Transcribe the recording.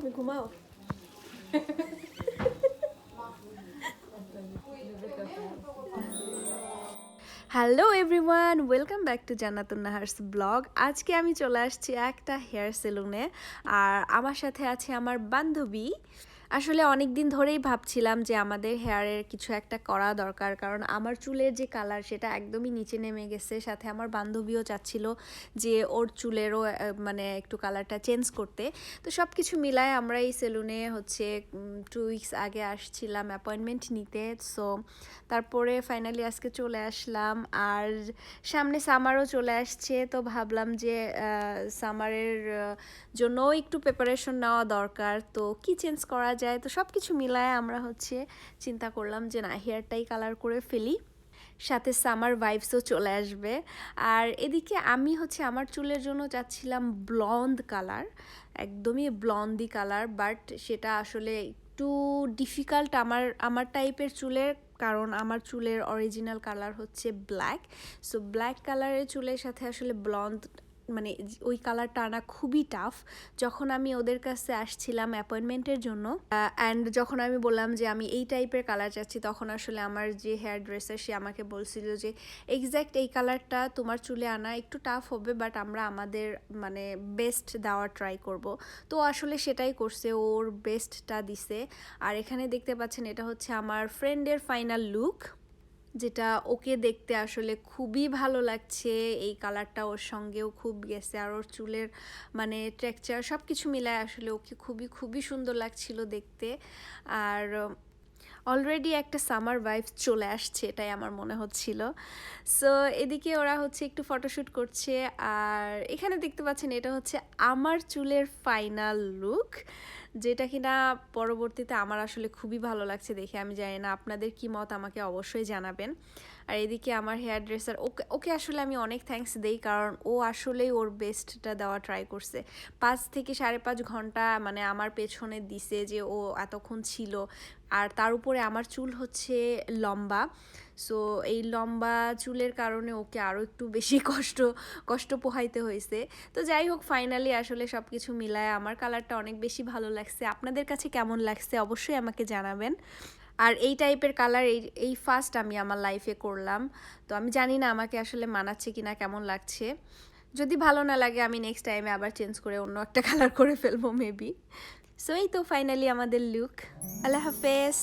তুমি ঘুমাও। Hello everyone welcome back to Jannatun Nahar's blog আজকে আমি চলে আসছি একটা হেয়ার সেলুনে আর আমার সাথে আছে আমার বান্ধবী। আসলে অনেক দিন ধরেই ভাবছিলাম যে আমাদের হেয়ারের কিছু একটা করা দরকার। কারণ আমার চুলের যে কালার সেটা একদমই নিচে নেমে গেছে। সাথে আমার বান্ধবীও চাচ্ছিল যে ওর চুলেরও মানে একটু কালারটা চেঞ্জ করতে। তো সব কিছু মিলায় আমরা এই সেলুনে হচ্ছে টু উইকস আগে আসছিলাম অ্যাপয়েন্টমেন্ট নিতে। সো তারপরে ফাইনালি আজকে চলে আসলাম। আর সামনে সামারও চলে আসছে। তো ভাবলাম যে সামারের জন্যও একটু প্রিপারেশন নেওয়া দরকার। তো কি চেঞ্জ করা যায়। তো সব কিছু মিলায় আমরা হচ্ছে চিন্তা করলাম যে না হেয়ারটাই কালার করে ফেলি। সাথে সামার ভাইবসও চলে আসবে। আর এদিকে আমি হচ্ছে আমার চুলের জন্য চাচ্ছিলাম ব্লন্ড কালার একদমই ব্লন্দি কালার বাট সেটা আসলে একটু ডিফিকাল্ট আমার আমার টাইপের চুলের, কারণ আমার চুলের অরিজিনাল কালার হচ্ছে ব্ল্যাক সো ব্ল্যাক কালারের চুলের সাথে আসলে ব্লন্ড মানে ওই কালারটা আনা খুবই টাফ যখন আমি ওদের কাছে আসছিলাম অ্যাপয়েন্টমেন্টের জন্য অ্যান্ড যখন আমি বললাম যে আমি এই টাইপের কালার চাচ্ছি, তখন আসলে আমার যে হেয়ার ড্রেসার সে আমাকে বলছিল যে এক্স্যাক্ট এই কালারটা তোমার চুলে আনা একটু টাফ হবে বাট আমরা আমাদের মানে বেস্ট দেওয়ার ট্রাই করব। তো আসলে সেটাই করছে ওর বেস্টটা দিছে। আর এখানে দেখতে পাচ্ছেন, এটা হচ্ছে আমার ফ্রেন্ডের ফাইনাল লুক যেটা ওকে দেখতে আসলে খুবই ভালো লাগছে। এই কালারটা ওর সঙ্গেও খুব গেছে আর ওর চুলের মানে টেক্সচার সব কিছু মিলায় আসলে ওকে খুবই খুবই সুন্দর লাগছিল দেখতে। আর অলরেডি একটা সামার ভাইব চলে আসছে, এটাই আমার মনে হচ্ছিল। সো এদিকে ওরা হচ্ছে একটু ফটোশ্যুট করছে, আর এখানে দেখতে পাচ্ছেন এটা হচ্ছে আমার চুলের ফাইনাল লুক যেটা কিনা পরবর্তীতে আমার আসলে খুবই ভালো লাগছে দেখে, আমি জানি না আপনাদের কি মত আমাকে অবশ্যই জানাবেন। আর এদিকে আমার হেয়ার ড্রেসার ওকে ওকে আসলে আমি অনেক থ্যাঙ্কস দেই, কারণ ও আসলেই ওর বেস্টটা দেওয়া ট্রাই করছে। পাঁচ থেকে সাড়ে পাঁচ ঘণ্টা মানে আমার পেছনে দিছে যে ও এতক্ষণ ছিল আর তার উপরে আমার চুল হচ্ছে লম্বা। সো এই লম্বা চুলের কারণে ওকে আরও একটু বেশি কষ্ট কষ্ট পোহাইতে হয়েছে। তো যাই হোক ফাইনালি আসলে সব কিছু মিলায় আমার কালারটা অনেক বেশি ভালো লাগছে। আপনাদের কাছে কেমন লাগছে অবশ্যই আমাকে জানাবেন। আর এই টাইপের কালার এই এই ফার্স্ট আমি আমার লাইফে করলাম। তো আমি জানি না আমাকে আসলে মানাচ্ছে কিনা, কেমন লাগছে। যদি ভালো না লাগে, আমি নেক্সট টাইমে আবার চেঞ্জ করে অন্য একটা কালার করে ফেলব মেবি সো এই তো ফাইনালি আমাদের লুক আল্লাহ হাফেজ